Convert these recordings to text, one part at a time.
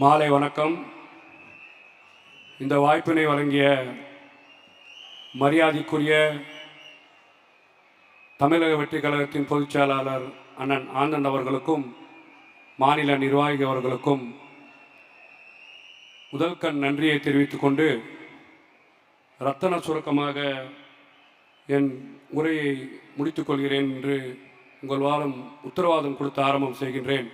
மாலை வணக்கம். இந்த வாய்ப்பினை வழங்கிய மரியாதைக்குரிய தமிழக வெற்றிக் கழகத்தின் பொதுச் செயலாளர் அண்ணன் ஆனந்த் அவர்களுக்கும் மாநில நிர்வாகி அவர்களுக்கும் முதல் கண் நன்றியை தெரிவித்துக் கொண்டு ரத்தன சுருக்கமாக என் உரையை முடித்துக் கொள்கிறேன் என்று உங்கள் வாரம் உத்தரவாதம் கொடுத்து ஆரம்பம் செய்கின்றேன்.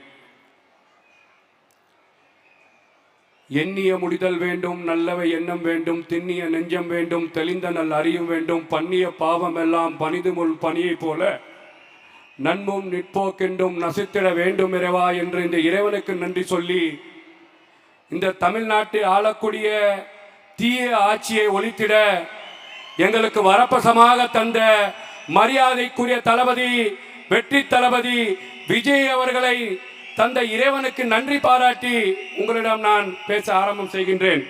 எண்ணிய முடிதல் வேண்டும் நல்லவை எண்ணம் வேண்டும் திண்ணிய நெஞ்சம் வேண்டும் தெளிந்த நல் அறியும் வேண்டும் பண்ணிய பாவம் எல்லாம் பனிது முள் பனியைப் போல நன்மும் நிற்போக்கென்றும் நசித்திட வேண்டும் இறைவா என்று இந்த இறைவனுக்கு நன்றி சொல்லி இந்த தமிழ்நாட்டை ஆளக்கூடிய தீய ஆட்சியை ஒழித்திட எங்களுக்கு வரப்பசமாக தந்த மரியாதைக்குரிய தளபதி வெற்றி தளபதி விஜய் அவர்களை தந்த இறைவனுக்கு நன்றி பாராட்டி உங்களிடம் நான் பேச ஆரம்பம் செய்கின்றேன்.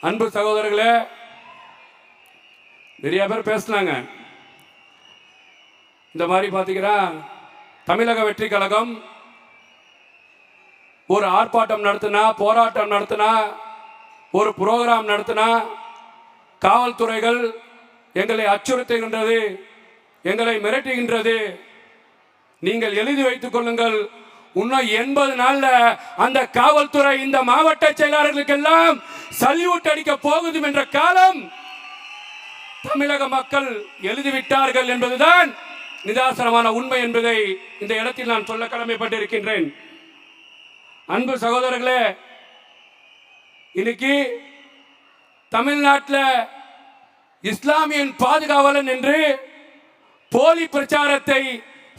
அன்பு சகோதரர்களே நிறைய பேர் பேசினாங்க இந்த மாதிரி பார்த்தீங்கன்னா தமிழக வெற்றி கழகம் ஒரு ஆர்ப்பாட்டம் நடத்தினா போராட்டம் நடத்தினா ஒரு புரோகிராம் நடத்தினா காவல்துறைகள் எங்களை அச்சுறுத்துகின்றது எங்களை மிரட்டுகின்றது நீங்கள் எழுதி வைத்துக் கொள்ளுங்கள். இன்னும் எண்பது நாள்ல அந்த காவல்துறை இந்த மாவட்ட செயலாளர்களுக்கெல்லாம் சல்யூட் அடிக்க போகுது என்ற காலம் தமிழக மக்கள் எழுதிவிட்டார்கள் என்பதுதான் நிதாசனமான உண்மை என்பதை இந்த இடத்தில் நான் சொல்ல கடமைப்பட்டிருக்கின்றேன். அன்பு சகோதரர்களே இன்னைக்கு தமிழ்நாட்டில் இஸ்லாமியன் பாதுகாவலன் என்று போலி பிரச்சாரத்தை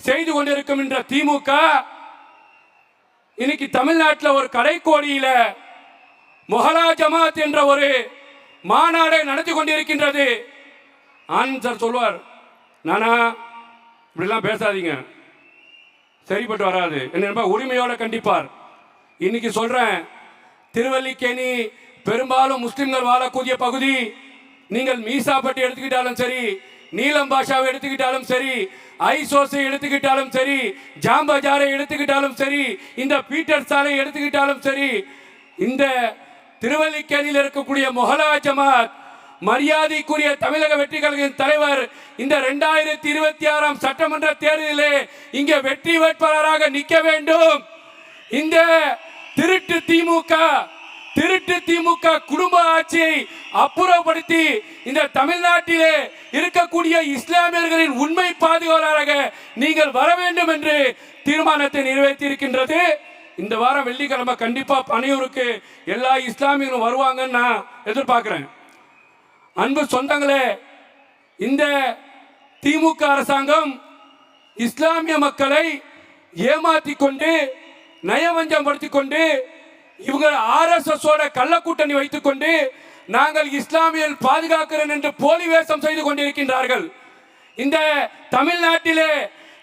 செய்து கொண்டிருக்கும் என்ற திமுக இன்னைக்கு தமிழ்நாட்டில் ஒரு கடைக்கோடியில மொஹலா ஜமாத் என்ற ஒரு மாநாடை நடத்தி கொண்டிருக்கின்றது. ஆனந்த் சொல்வார் நானா இப்படிலாம் பேசாதீங்க. சரிப்பட்டு வராது. என்ன உரிமையோட கண்டிப்பார். இன்னைக்கு சொல்றேன் திருவல்லிக்கேணி பெரும்பாலும் முஸ்லிம்கள் வாழக்கூடிய பகுதி நீங்கள் மீசாப்பட்டி எடுத்துக்கிட்டாலும் சரி நீலம் பாஷாவை எடுத்துக்கிட்டாலும் சரி ஐசோஸை எடுத்துக்கிட்டாலும் சரி ஜாம்பஜாரை எடுத்துக்கிட்டாலும் சரி இந்த பீட்டர் சாலை எடுத்துக்கிட்டாலும் சரி இந்த திருவல்லிக்கேணியில் இருக்கக்கூடிய மொஹலா ஜமாத் மரியாதைக்குரிய தமிழக வெற்றி கழகத்தின் தலைவர் இந்த ரெண்டாயிரத்தி இருபத்தி ஆறாம் சட்டமன்ற தேர்தலிலே இங்கே வெற்றி வேட்பாளராக நிற்க வேண்டும். இந்த திருட்டு திமுக திருட்டு திமுக குடும்ப ஆட்சியை அப்புறப்படுத்தி இந்த தமிழ்நாட்டிலே இருக்கக்கூடிய இஸ்லாமியர்களின் உண்மை பாதுகாவலராக நீங்கள் வர வேண்டும் என்று தீர்மானத்தை நிறைவேற்றியிருக்கின்றது. இந்த வாரம் வெள்ளிக்கிழமை கண்டிப்பா பனையூருக்கு எல்லா இஸ்லாமியர்களும் வருவாங்கன்னு நான் எதிர்பார்க்கிறேன். அன்பு சொந்தங்களே இந்த திமுக அரசாங்கம் இஸ்லாமிய மக்களை ஏமாற்றி கொண்டு நயவஞ்சம் படுத்திக் கொண்டு இவங்க ஆர்எஸ்எஸ் ஓட கள்ளக்கூட்டணி வைத்துக் கொண்டு நாங்கள் இஸ்லாமியல் பாதுகாக்கிறோம் என்று போலி வேஷம் செய்து கொண்டிருக்கின்றார்கள். இந்த தமிழ்நாட்டிலே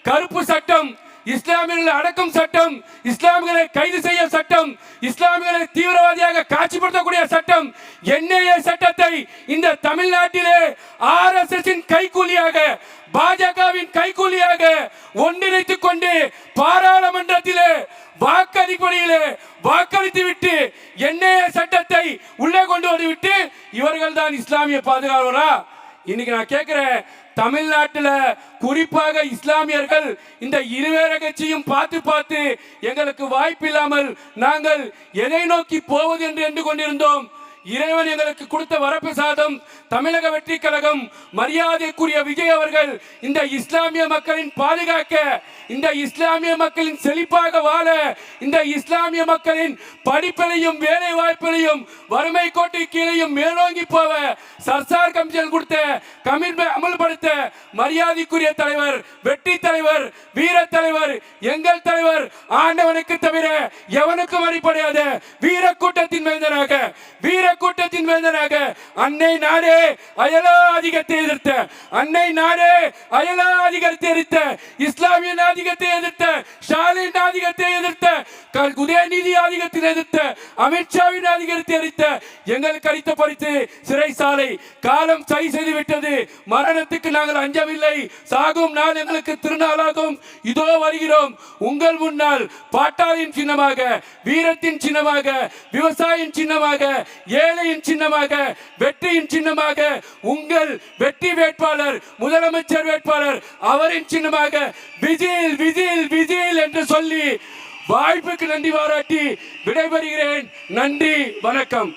கருப்பு சட்டம் இஸ்லாமியர்களை அடக்கும் சட்டம் இஸ்லாமியர்களை கைது செய்ய சட்டம் இஸ்லாமியர்களை தீவிரவாதியாக காட்சிப்படுத்தக்கூடிய சட்டம் என்ஐஏ சட்டத்தை இந்த தமிழ்நாட்டிலே ஆர்எஸ்எஸ் கைக்கூலியாக பாஜகவின் கைக்கூலியாக ஒன்றிணைத்துக் கொண்டு பாராளுமன்றத்திலே வாக்கு அடிப்படையிலே வாக்களித்து விட்டு என்ஐஏ சட்டத்தை உள்ளே கொண்டு வந்து விட்டு இவர்கள் தான் இஸ்லாமிய பாதுகாவலரா? இன்னைக்கு நான் கேட்கிறேன் தமிழ்நாட்டில் குறிப்பாக இஸ்லாமியர்கள் இந்த இருவேற கட்சியும் பார்த்து பார்த்து எங்களுக்கு வாய்ப்பு இல்லாமல் நாங்கள் எதை நோக்கி போவது என்று எண்ணு கொண்டிருந்தோம். இறைவன் எங்களுக்கு கொடுத்த வரப்பிரசாதம் தமிழக வெற்றி கழகம். மரியாதைக்குரிய விஜய் அவர்கள் இந்த இஸ்லாமிய மக்களின் பாதுகாக்க இந்த இஸ்லாமிய மக்களின் செழிப்பாக வாழ இந்த இஸ்லாமிய மக்களின் படிப்பிலையும் வேலை வாய்ப்பிலையும் வறுமை கோட்டை கீழையும் மேலோங்கி போவ சர்சார் கமிஷன் கொடுத்த கமிட்மெண்ட் அமல்படுத்த மரியாதைக்குரிய தலைவர் வெற்றி தலைவர் வீர தலைவர் எங்கள் தலைவர் ஆண்டவனுக்கு தவிர எவனுக்கும் அடிப்படையாத வீர கூட்டத்தின் வேந்தனாக வீர கூட்டத்தின் வேந்தனாக அன்னை நாடே அயலா அதிகத்தை எதிர்த்த அன்னை நாடே அயலா அதிகத்தை எதிர்த்த இஸ்லாமிய ஆதிக்கத்தை எதிர்த்த ஸ்டாலின் ஆதிக்கத்தை எதிர்த்த உதயநிதி அதிகத்தில் எதிர்த்த அமித்ஷாவின் ஆதிக்கத்தை எதிர்த்த எங்களுக்கு அளித்த பரிசு சிறைசாலை காலம் சரி செய்து விட்டது. மரணத்துக்கு நாங்கள் அஞ்சவில்லை. சாகும் நாள் எங்களுக்கு திருநாளாகும். இதோ வருகிறோம். உங்கள் முன்னால் பாட்டாளின் சின்னமாக வீரத்தின் சின்னமாக விவசாயின் சின்னமாக ஏழையின் சின்னமாக வெற்றியின் சின்னமாக உங்கள் வெற்றி வேட்பாளர் முதலமைச்சர் வேட்பாளர் அவரின் சின்னமாக விஜயில் விஜயில் விஜயில் என்று சொல்லி வாய்ப்புக்கு நன்றி பாராட்டி விடைபெறுகிறேன். நன்றி வணக்கம்.